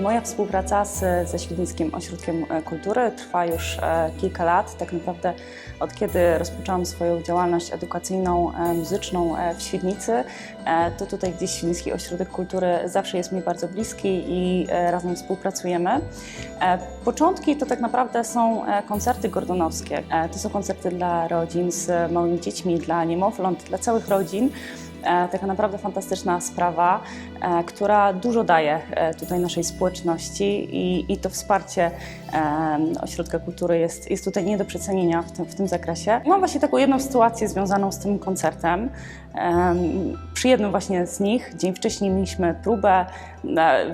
Moja współpraca z, ze Świdnickim Ośrodkiem e, Kultury trwa już e, kilka lat. Tak naprawdę od kiedy rozpoczęłam swoją działalność edukacyjną, e, muzyczną w Świdnicy, to tutaj gdzieś Świdnicki Ośrodek Kultury zawsze jest mi bardzo bliski i razem współpracujemy. Początki to tak naprawdę są koncerty gordonowskie. To są koncerty dla rodzin z małymi dziećmi, dla niemowląt, dla całych rodzin. E, Taka naprawdę fantastyczna sprawa, e, która dużo daje e, tutaj naszej społeczności i, i to wsparcie Ośrodka Kultury jest, jest tutaj nie do przecenienia w tym, w tym zakresie. Mam właśnie taką jedną sytuację związaną z tym koncertem. Przy jednym właśnie z nich, dzień wcześniej mieliśmy próbę,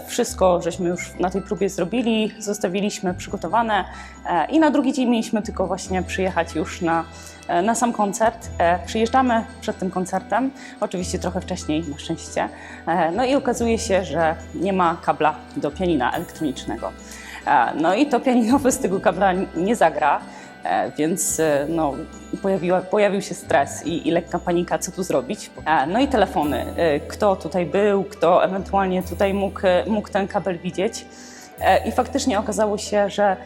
wszystko żeśmy już na tej próbie zrobili, zostawiliśmy przygotowane e, i na drugi dzień mieliśmy tylko właśnie przyjechać już na, e, na sam koncert. E, Przyjeżdżamy przed tym koncertem, oczywiście trochę wcześniej na szczęście, no i okazuje się, że nie ma kabla do pianina elektronicznego. No i to pianino bez tego kabla nie zagra. E, Więc e, no, pojawiła, pojawił się stres i, i lekka panika, co tu zrobić. No i telefony, e, kto tutaj był, kto ewentualnie tutaj mógł, mógł ten kabel widzieć. I faktycznie okazało się, że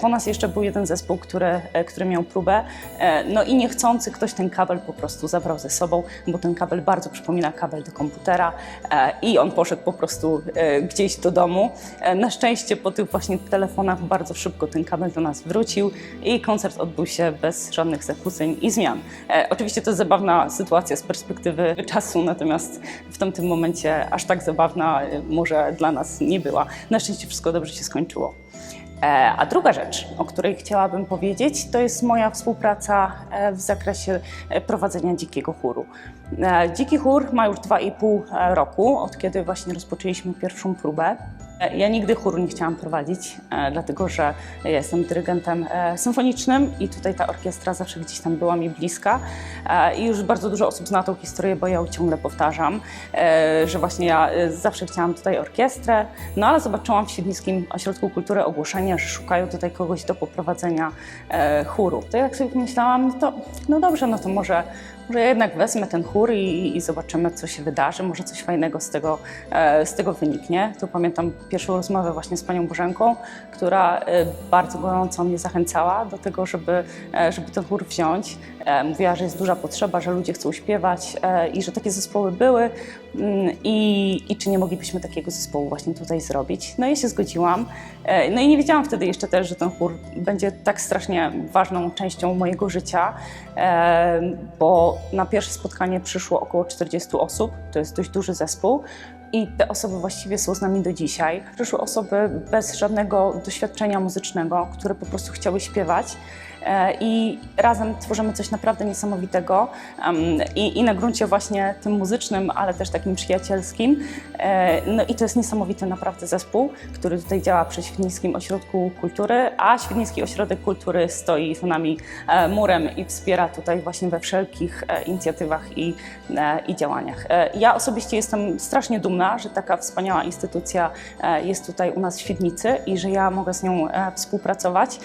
po nas jeszcze był jeden zespół, który, e, który miał próbę. E, No i niechcący ktoś ten kabel po prostu zabrał ze sobą, bo ten kabel bardzo przypomina kabel do komputera e, i on poszedł po prostu e, gdzieś do domu. E, Na szczęście po tych właśnie telefonach bardzo szybko ten kabel do nas wrócił i koncert odbył się bez żadnych zakłóceń i zmian. E, Oczywiście to jest zabawna sytuacja z perspektywy czasu, natomiast w tamtym momencie aż tak zabawna e, może dla nas nie była. Na szczęście wszystko dobrze się skończyło. E, A druga rzecz, o której chciałabym powiedzieć, to jest moja współpraca e, w zakresie e, prowadzenia dzikiego chóru. Dziki chór ma już 2,5 roku, od kiedy właśnie rozpoczęliśmy pierwszą próbę. Ja nigdy chóru nie chciałam prowadzić, e, dlatego że ja jestem dyrygentem e, symfonicznym i tutaj ta orkiestra zawsze gdzieś tam była mi bliska. E, I już bardzo dużo osób zna tą historię, bo ja ją ciągle powtarzam, że właśnie ja zawsze chciałam tutaj orkiestrę, no ale zobaczyłam w Świdnickim Ośrodku Kultury ogłoszenie, że szukają tutaj kogoś do poprowadzenia chóru. To jak sobie pomyślałam, no to no dobrze, no to może, może ja jednak wezmę ten chór i, i zobaczymy, co się wydarzy, może coś fajnego z tego, z tego wyniknie. Tu pamiętam pierwszą rozmowę właśnie z panią Bożenką, która e, bardzo gorąco mnie zachęcała do tego, żeby, e, żeby ten chór wziąć. E, Mówiła, że jest duża potrzeba, że ludzie chcą śpiewać i że takie zespoły były mm, i, i czy nie moglibyśmy takiego zespołu właśnie tutaj zrobić. No i ja się zgodziłam. No i nie wiedziałam wtedy jeszcze też, że ten chór będzie tak strasznie ważną częścią mojego życia, bo na pierwsze spotkanie przyszło około 40 osób, to jest dość duży zespół. I te osoby właściwie są z nami do dzisiaj. Przyszły osoby bez żadnego doświadczenia muzycznego, które po prostu chciały śpiewać. E, I razem tworzymy coś naprawdę niesamowitego i, i na gruncie właśnie tym muzycznym, ale też takim przyjacielskim. E, No i to jest niesamowity naprawdę zespół, który tutaj działa przy Świdnickim Ośrodku Kultury, a Świdnicki Ośrodek Kultury stoi za nami e, murem i wspiera tutaj właśnie we wszelkich inicjatywach i, i działaniach. Ja osobiście jestem strasznie dumna, że taka wspaniała instytucja jest tutaj u nas w Świdnicy i że ja mogę z nią współpracować.